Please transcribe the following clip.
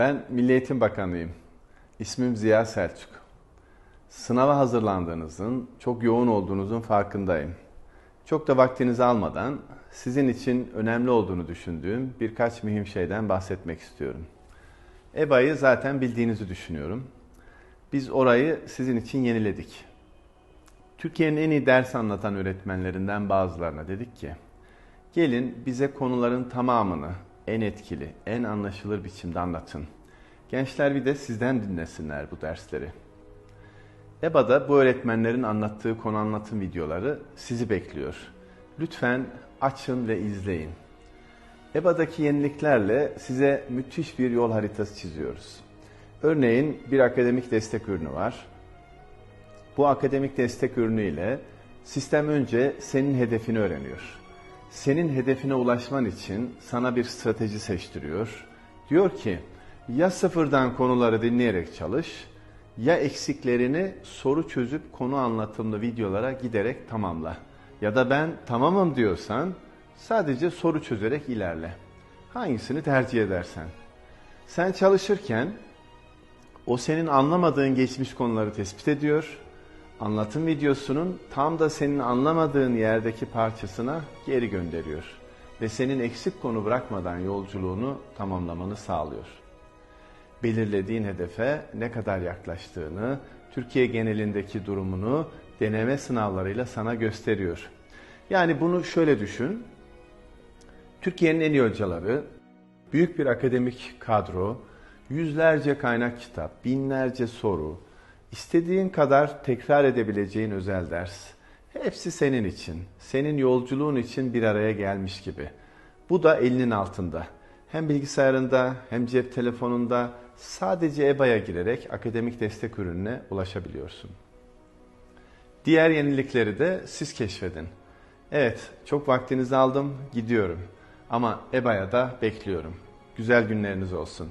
Ben Milli Eğitim Bakanıyım. İsmim Ziya Selçuk. Sınava hazırlandığınızın, çok yoğun olduğunuzun farkındayım. Çok da vaktinizi almadan sizin için önemli olduğunu düşündüğüm birkaç mühim şeyden bahsetmek istiyorum. EBA'yı zaten bildiğinizi düşünüyorum. Biz orayı sizin için yeniledik. Türkiye'nin en iyi ders anlatan öğretmenlerinden bazılarına dedik ki, gelin bize konuların tamamını en etkili, en anlaşılır biçimde anlatın. Gençler bir de sizden dinlesinler bu dersleri. EBA'da bu öğretmenlerin anlattığı konu anlatım videoları sizi bekliyor. Lütfen açın ve izleyin. EBA'daki yeniliklerle size müthiş bir yol haritası çiziyoruz. Örneğin bir akademik destek ürünü var. Bu akademik destek ürünü ile sistem önce senin hedefini öğreniyor. Senin hedefine ulaşman için sana bir strateji seçtiriyor. Diyor ki ya sıfırdan konuları dinleyerek çalış ya eksiklerini soru çözüp konu anlatımlı videolara giderek tamamla. Ya da ben tamamım diyorsan sadece soru çözerek ilerle. Hangisini tercih edersen. Sen çalışırken o senin anlamadığın geçmiş konuları tespit ediyor. Anlatım videosunun tam da senin anlamadığın yerdeki parçasına geri gönderiyor ve senin eksik konu bırakmadan yolculuğunu tamamlamanı sağlıyor. Belirlediğin hedefe ne kadar yaklaştığını, Türkiye genelindeki durumunu deneme sınavlarıyla sana gösteriyor. Yani bunu şöyle düşün. Türkiye'nin en iyi hocaları, büyük bir akademik kadro, yüzlerce kaynak kitap, binlerce soru, istediğin kadar tekrar edebileceğin özel ders. Hepsi senin için, senin yolculuğun için bir araya gelmiş gibi. Bu da elinin altında. Hem bilgisayarında hem cep telefonunda sadece EBA'ya girerek akademik destek ürününe ulaşabiliyorsun. Diğer yenilikleri de siz keşfedin. Evet, çok vaktinizi aldım, gidiyorum. Ama EBA'ya da bekliyorum. Güzel günleriniz olsun.